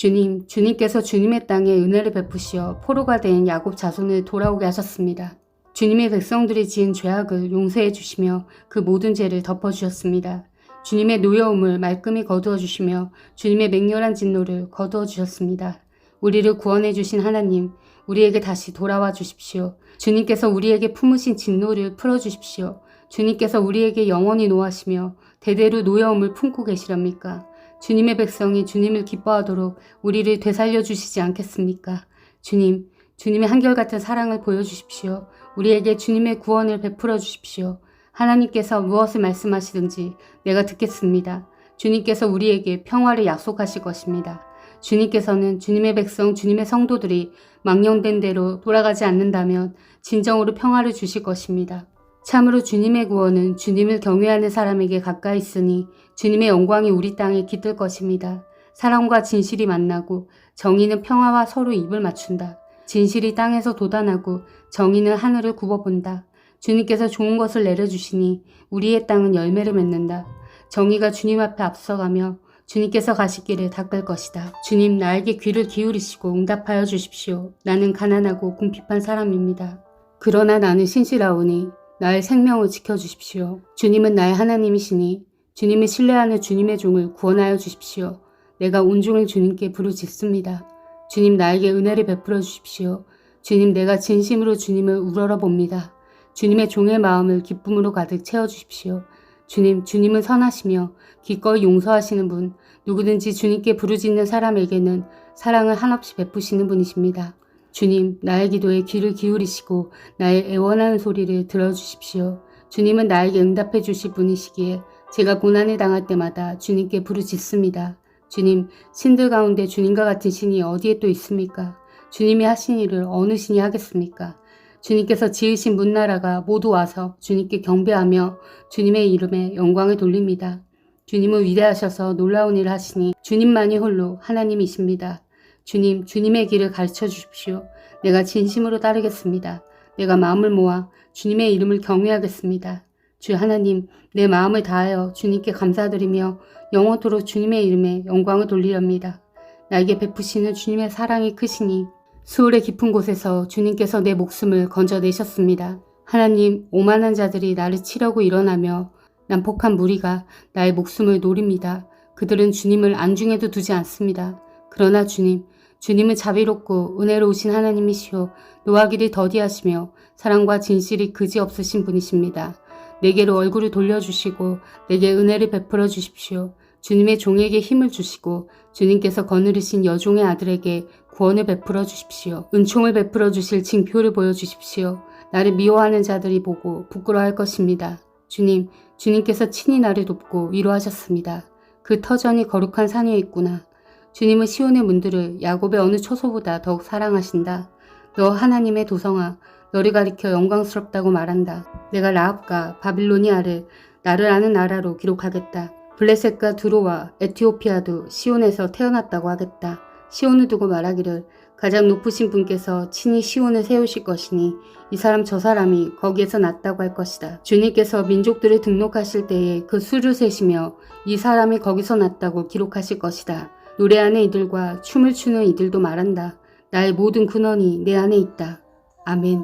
주님, 주님께서 주님의 땅에 은혜를 베푸시어 포로가 된 야곱 자손을 돌아오게 하셨습니다. 주님의 백성들이 지은 죄악을 용서해 주시며 그 모든 죄를 덮어 주셨습니다. 주님의 노여움을 말끔히 거두어 주시며 주님의 맹렬한 진노를 거두어 주셨습니다. 우리를 구원해 주신 하나님, 우리에게 다시 돌아와 주십시오. 주님께서 우리에게 품으신 진노를 풀어 주십시오. 주님께서 우리에게 영원히 노하시며 대대로 노여움을 품고 계시렵니까? 주님의 백성이 주님을 기뻐하도록 우리를 되살려 주시지 않겠습니까? 주님, 주님의 한결같은 사랑을 보여주십시오. 우리에게 주님의 구원을 베풀어 주십시오. 하나님께서 무엇을 말씀하시든지 내가 듣겠습니다. 주님께서 우리에게 평화를 약속하실 것입니다. 주님께서는 주님의 백성, 주님의 성도들이 망령된 대로 돌아가지 않는다면 진정으로 평화를 주실 것입니다. 참으로 주님의 구원은 주님을 경외하는 사람에게 가까이 있으니 주님의 영광이 우리 땅에 깃들 것입니다. 사랑과 진실이 만나고 정의는 평화와 서로 입을 맞춘다. 진실이 땅에서 돋아나고 정의는 하늘을 굽어본다. 주님께서 좋은 것을 내려주시니 우리의 땅은 열매를 맺는다. 정의가 주님 앞에 앞서가며 주님께서 길을 닦을 것이다. 주님 나에게 귀를 기울이시고 응답하여 주십시오. 나는 가난하고 궁핍한 사람입니다. 그러나 나는 신실하오니 나의 생명을 지켜주십시오. 주님은 나의 하나님이시니 주님을 신뢰하는 주님의 종을 구원하여 주십시오. 내가 온종일 주님께 부르짖습니다. 주님 나에게 은혜를 베풀어 주십시오. 주님 내가 진심으로 주님을 우러러 봅니다. 주님의 종의 마음을 기쁨으로 가득 채워 주십시오. 주님, 주님은 선하시며 기꺼이 용서하시는 분, 누구든지 주님께 부르짖는 사람에게는 사랑을 한없이 베푸시는 분이십니다. 주님, 나의 기도에 귀를 기울이시고 나의 애원하는 소리를 들어주십시오. 주님은 나에게 응답해 주실 분이시기에 제가 고난을 당할 때마다 주님께 부르짖습니다. 주님, 신들 가운데 주님과 같은 신이 어디에 또 있습니까? 주님이 하신 일을 어느 신이 하겠습니까? 주님께서 지으신 문나라가 모두 와서 주님께 경배하며 주님의 이름에 영광을 돌립니다. 주님은 위대하셔서 놀라운 일을 하시니 주님만이 홀로 하나님이십니다. 주님, 주님의 길을 가르쳐 주십시오. 내가 진심으로 따르겠습니다. 내가 마음을 모아 주님의 이름을 경외하겠습니다. 주 하나님, 내 마음을 다하여 주님께 감사드리며 영원토록 주님의 이름에 영광을 돌리렵니다. 나에게 베푸시는 주님의 사랑이 크시니 수월의 깊은 곳에서 주님께서 내 목숨을 건져내셨습니다. 하나님, 오만한 자들이 나를 치려고 일어나며 난폭한 무리가 나의 목숨을 노립니다. 그들은 주님을 안중에도 두지 않습니다. 그러나 주님, 주님은 자비롭고 은혜로우신 하나님이시오 노하기를 더디하시며 사랑과 진실이 그지없으신 분이십니다. 내게로 얼굴을 돌려주시고 내게 은혜를 베풀어 주십시오. 주님의 종에게 힘을 주시고 주님께서 거느리신 여종의 아들에게 구원을 베풀어 주십시오. 은총을 베풀어 주실 징표를 보여주십시오. 나를 미워하는 자들이 보고 부끄러워할 것입니다. 주님, 주님께서 친히 나를 돕고 위로하셨습니다. 그 터전이 거룩한 산 위에 있구나. 주님은 시온의 문들을 야곱의 어느 초소보다 더욱 사랑하신다. 너 하나님의 도성아, 너를 가리켜 영광스럽다고 말한다. 내가 라합과 바빌로니아를 나를 아는 나라로 기록하겠다. 블레셋과 두로와 에티오피아도 시온에서 태어났다고 하겠다. 시온을 두고 말하기를 가장 높으신 분께서 친히 시온을 세우실 것이니 이 사람 저 사람이 거기에서 났다고 할 것이다. 주님께서 민족들을 등록하실 때에 그 수를 세시며 이 사람이 거기서 났다고 기록하실 것이다. 노래하는 이들과 춤을 추는 이들도 말한다. 나의 모든 근원이 내 안에 있다. 아멘.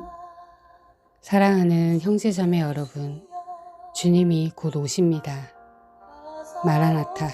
사랑하는 형제자매 여러분, 주님이 곧 오십니다. 마라나타.